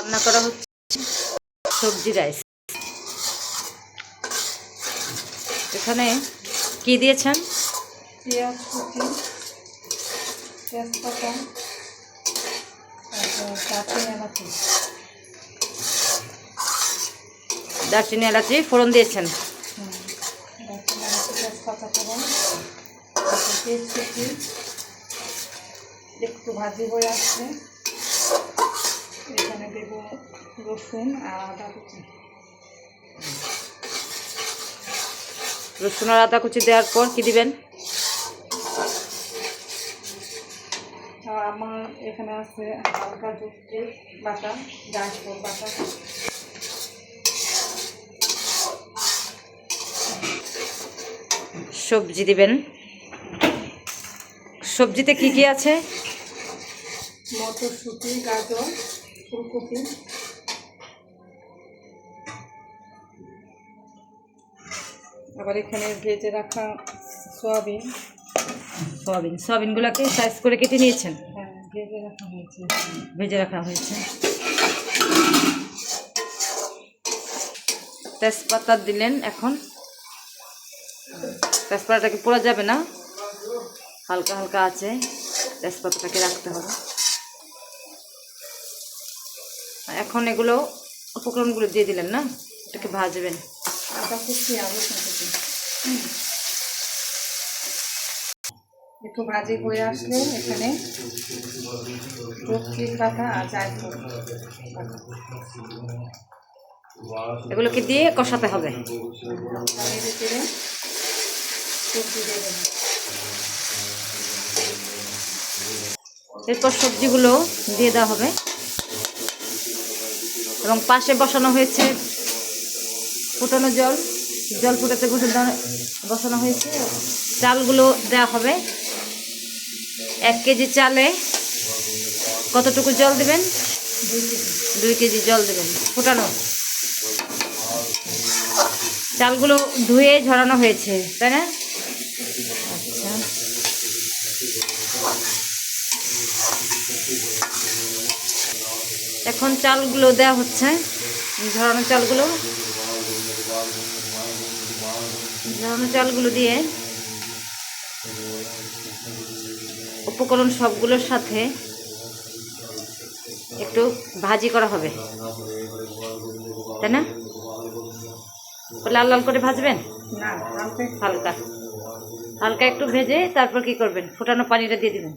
রান্না করা হচ্ছে সবজি রাইস। এখানে কি দিয়েছেন? পেঁয়াজ কুচি তেজপাতা তারপর এলাচি। দারচিনি এলাচি ফোড়ন দিয়েছেন? হুম, দারচিনি এলাচি তেজপাতা ফোড়ন তারপর পেঁয়াজ কুচি। একটু ভাজি হয়ে আসছে। এখানে দেবো রসুন আর আদা কুচি। রসুন আর আদা কুচি দেওয়ার পর কি দিবেন? আমার এখানে আছে হালকা দুধ বাটা ডাঁশফল বাটা। সবজি দিবেন। সবজিতে কি কি আছে? মটরশুঁটি গাজর। ফুলকপি আবার এখানে ভেজে রাখা সয়াবিন। সয়াবিন। সয়াবিনগুলোকে সাইজ করে কেটে নিয়েছেন? হ্যাঁ ভেজে রাখা হয়েছে। ভেজে রাখা হয়েছে। তেজপাতা দিলেন এখন। তেজপাতাটাকে পোড়া যাবে না। হালকা হালকা আছে। তেজপাতাটাকে রাখতে হবে। এখন এগুলো উপকরণগুলো দিয়ে দিলেন না? এটাকে ভাজবেন। একটু ভাজি হয়ে আসলে এখানে চটকির পাতা এগুলোকে দিয়ে কষাতে হবে। এরপর সবজিগুলো দিয়ে দেওয়া হবে। এবং পাশে বসানো হয়েছে ফুটানো জল। জল ফুটাতে দেওয়া- বসানো হয়েছে। চালগুলো দেওয়া হবে। এক কেজি চালে কতটুকু জল দেবেন? দুই কেজি জল দেবেন। ফুটানো। চালগুলো ধুয়ে ঝরানো হয়েছে, তাই না? আচ্ছা। এখন চালগুলো দেওয়া হচ্ছে। ঝরানো চালগুলো। ঝরানো চালগুলো দিয়ে উপকরণ সবগুলোর সাথে একটু ভাজি করা হবে। তাই না? লাল লাল করে ভাজবেন? না হালকা। হালকা। হালকা একটু ভেজে তারপর কি করবেন? ফুটানো পানিটা দিয়ে দিবেন।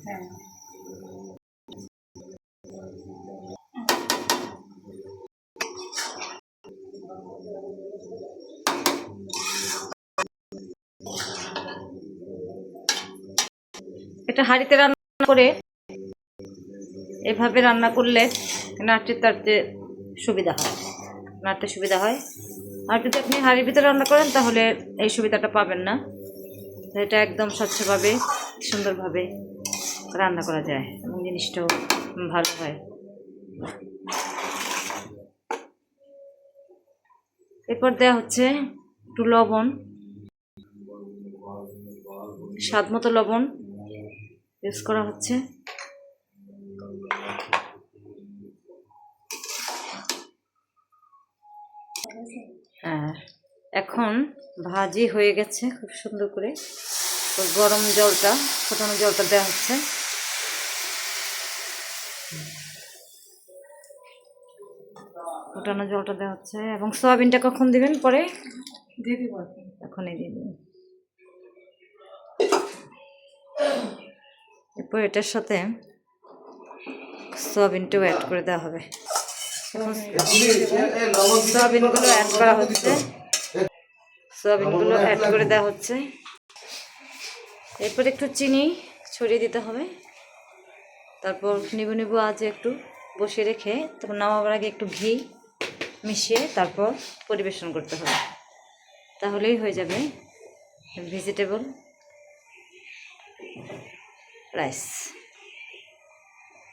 এটা হাঁড়িতে রান্না করে এভাবে রান্না করলে নাড়তে তাড়তে সুবিধা হয়। নাড়তে সুবিধা হয়। আর যদি আপনি হাঁড়ির ভিতরে রান্না করেন, তাহলে এই সুবিধাটা পাবেন না। এটা একদম স্বচ্ছভাবে, সুন্দরভাবে রান্না করা যায় এবং জিনিসটাও ভালো হয়। এরপর দেওয়া হচ্ছে একটু লবণ স্বাদ মতো লবণ। ইউজ করা হচ্ছে। হ্যাঁ এখন ভাজি হয়ে গেছে খুব সুন্দর করে। তো গরম জলটা ফোটানো জলটা দেওয়া হচ্ছে। ফোটানো জলটা দেওয়া হচ্ছে। এবং সয়াবিনটা কখন দিবেন পরে? দিয়ে দিব এখনই দিয়ে দিন। এরপর এটার সাথে সয়াবিনটাও অ্যাড করে দেওয়া হবে। সয়াবিনগুলো অ্যাড করা হচ্ছে। সয়াবিনগুলো অ্যাড করে দেওয়া হচ্ছে। এরপর একটু চিনি ছড়িয়ে দিতে হবে। তারপর নিবু নিবু আজ একটু বসিয়ে রেখে তারপর নামাবার আগে একটু ঘি মিশিয়ে তারপর পরিবেশন করতে হবে। তাহলেই হয়ে যাবে ভেজিটেবল। রাইস